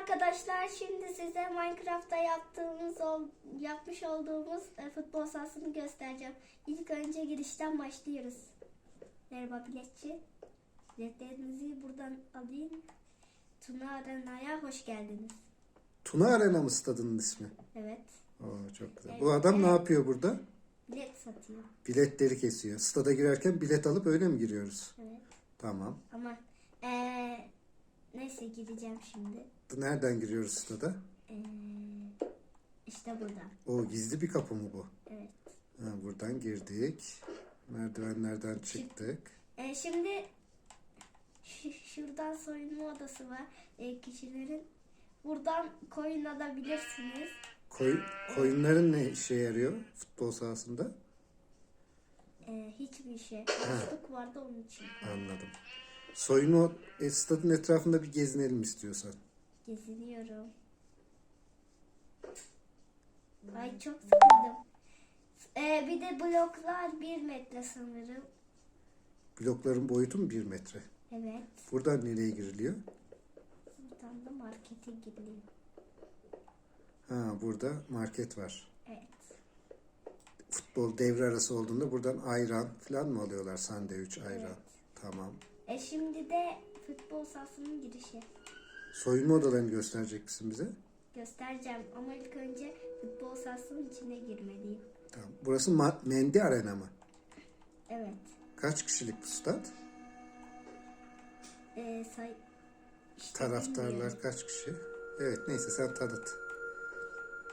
arkadaşlar. Şimdi size Minecraft'ta yaptığımız yapmış olduğumuz e, futbol sahasını göstereceğim. İlk önce girişten başlıyoruz. Merhaba biletçi. Biletlerinizi buradan alayım. Tuna Arena'ya hoş geldiniz. Tuna Arena mı stadının ismi? Evet. Oo, çok güzel. Bu adam ne yapıyor burada? Bilet satıyor. Biletleri kesiyor. Stada girerken bilet alıp öyle mi giriyoruz? Evet. Tamam. Ama eee, neyse gideceğim şimdi. Nereden giriyoruz stada? Eee işte buradan. O gizli bir kapı mı bu? Evet. Ha, buradan girdik. Merdivenlerden çıktık. E, şimdi şuradan soyunma odası var e, kişilerin. Buradan coin alabilirsiniz. Koy, koyunların ne işe yarıyor futbol sahasında? E, hiçbir şey. Boşluk vardı onun için. Anladım. Soyunma e, stadın etrafında bir gezinelim istiyorsan. Geziniyorum. Ay çok sıkıldım. E, bir de bloklar bir metre sanırım. Blokların boyutu mu bir metre? Evet. Buradan nereye giriliyor? Buradan da markete gireyim. Ha, burada market var. Evet. Futbol devre arası olduğunda buradan ayran falan mı alıyorlar? Sandviç, ayran. Evet. Tamam. E, şimdi de futbol sahasının girişi. Soyunma odalarını gösterecek misin bize? Göstereceğim ama ilk önce futbol sahasının içine girmeliyim. Tamam. Burası Ma- Mendi Arena mı? Evet. Kaç kişilik bu stat? Ee, say işte Taraftarlar bilmiyorum. kaç kişi? Evet neyse sen tanıt.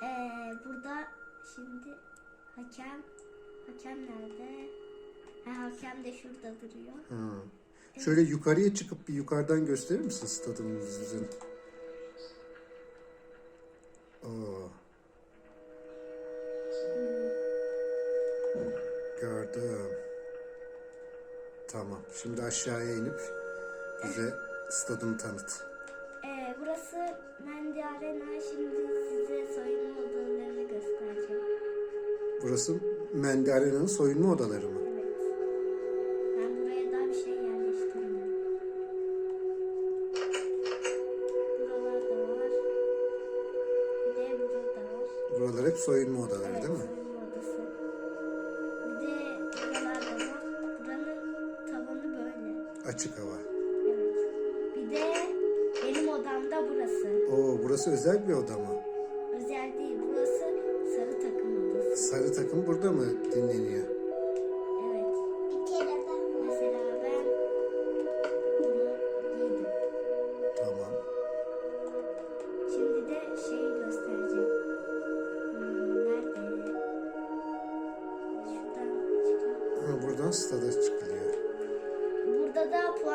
Ee, burada şimdi hakem hakem nerede? Ha, hakem de şurada duruyor. Ha. Şöyle yukarıya çıkıp bir yukarıdan gösterir misin stadımızın? Oo. Gördüm. Tamam. Şimdi aşağıya inip bize stadını tanıt. Ee, burası Mendi Arena. Şimdi size soyunma odalarını göstereceğim. Burası Mendi Arena'nın soyunma odaları mı? Buralar hep soyunma odaları Evet, değil mi? soyunma odası. Bir de buralar da var. Buranın tavanı böyle. Açık hava. Evet. Bir de benim odam da burası. Oo burası özel bir oda mı? Özel değil. Burası sarı takım odası. Sarı takım burada mı dinleniyor?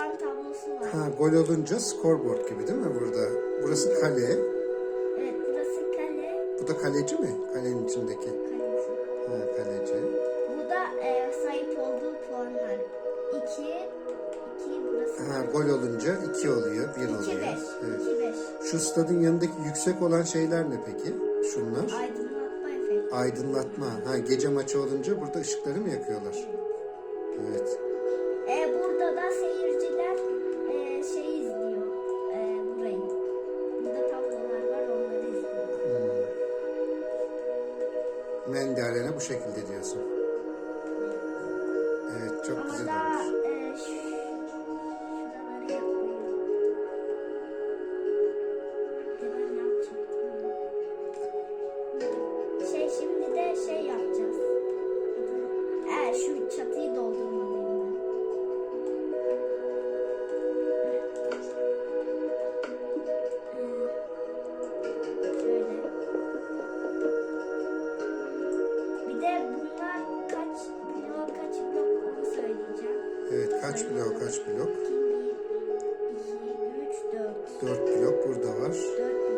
Puan tablosu var. Ha gol olunca scoreboard gibi değil mi burada? Burası kale. Evet burası kale. Bu da kaleci mi? Kalenin içindeki. Kaleci. Ha kaleci. Bu da e, sahip olduğu puanlar. 2 2 burası. Ha gol olunca iki oluyor, bir 2 oluyor. 5. Evet. 2 5. Şu stadın yanındaki yüksek olan şeyler ne peki? Şunlar. Aydınlatma efekti. Aydınlatma. Ha gece maçı olunca burada ışıkları mı yakıyorlar? Evet. E, Mendi Arena bu şekilde diyorsun. Evet çok güzel olmuş. Kaç blok kaç blok? 2, 1, 2, 3, 4. Dört blok burada var. 4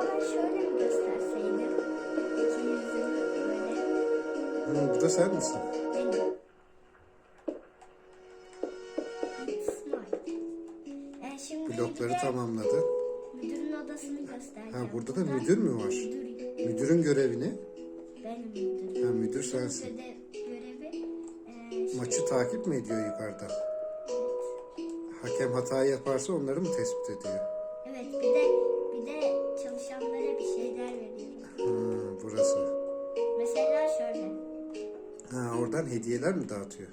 Acaba bu da sen misin? Ee, Blokları tamamladı. Müdürün odasını göstereceğim. Ha burada da müdür mü var? Müdürün görevi ne? Benim müdürüm. Ha müdür sensin. E, şey- Maçı takip mi ediyor yukarıda? Evet. Hakem hata yaparsa onları mı tespit ediyor? Evet bir de bir de bir şeyler veriyor. Ha, burası. Mesela şöyle. Ha, oradan hediyeler mi dağıtıyor?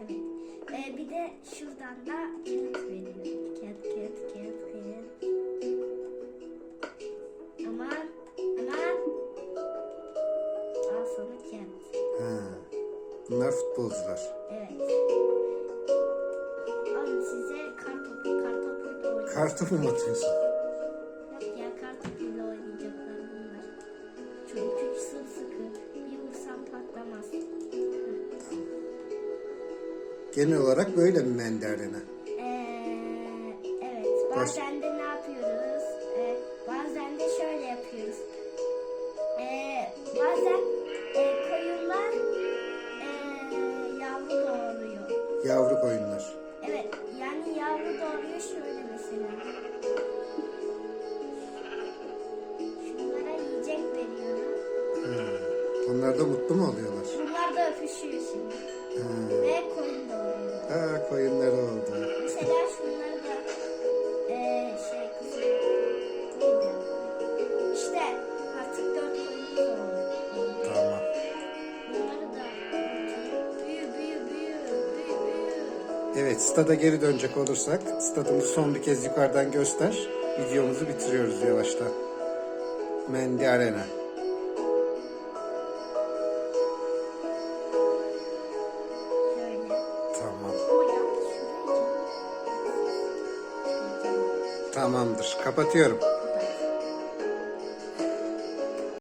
Evet. E, bir de şuradan da kağıt veriyor. Kağıt kağıt kağıt kağıt. Aman aman. Al sana kağıt. Ha, bunlar futbolcular. Evet. Alın size kartopu, kartopuyla oynayacaklar. Kartopu mu atıyorsun? Genel olarak böyle mi Mendi Arena? Ee, evet. Bazen de ne yapıyoruz? Ee, bazen de şöyle yapıyoruz. Ee, bazen e, koyunlar e, yavru doğuruyor. Yavru koyunlar. Evet. Yani yavru doğuruyor şöyle mesela. Şunlara yiyecek veriyorum. Ha, onlar da mutlu mu oluyorlar? Bunlar da öpüşüyor şimdi. Ha, Ve koyun Evet, stada geri dönecek olursak, stadımızı son bir kez yukarıdan göster. Videomuzu bitiriyoruz yavaştan. Mendi Arena. Tamam. Tamamdır. Kapatıyorum.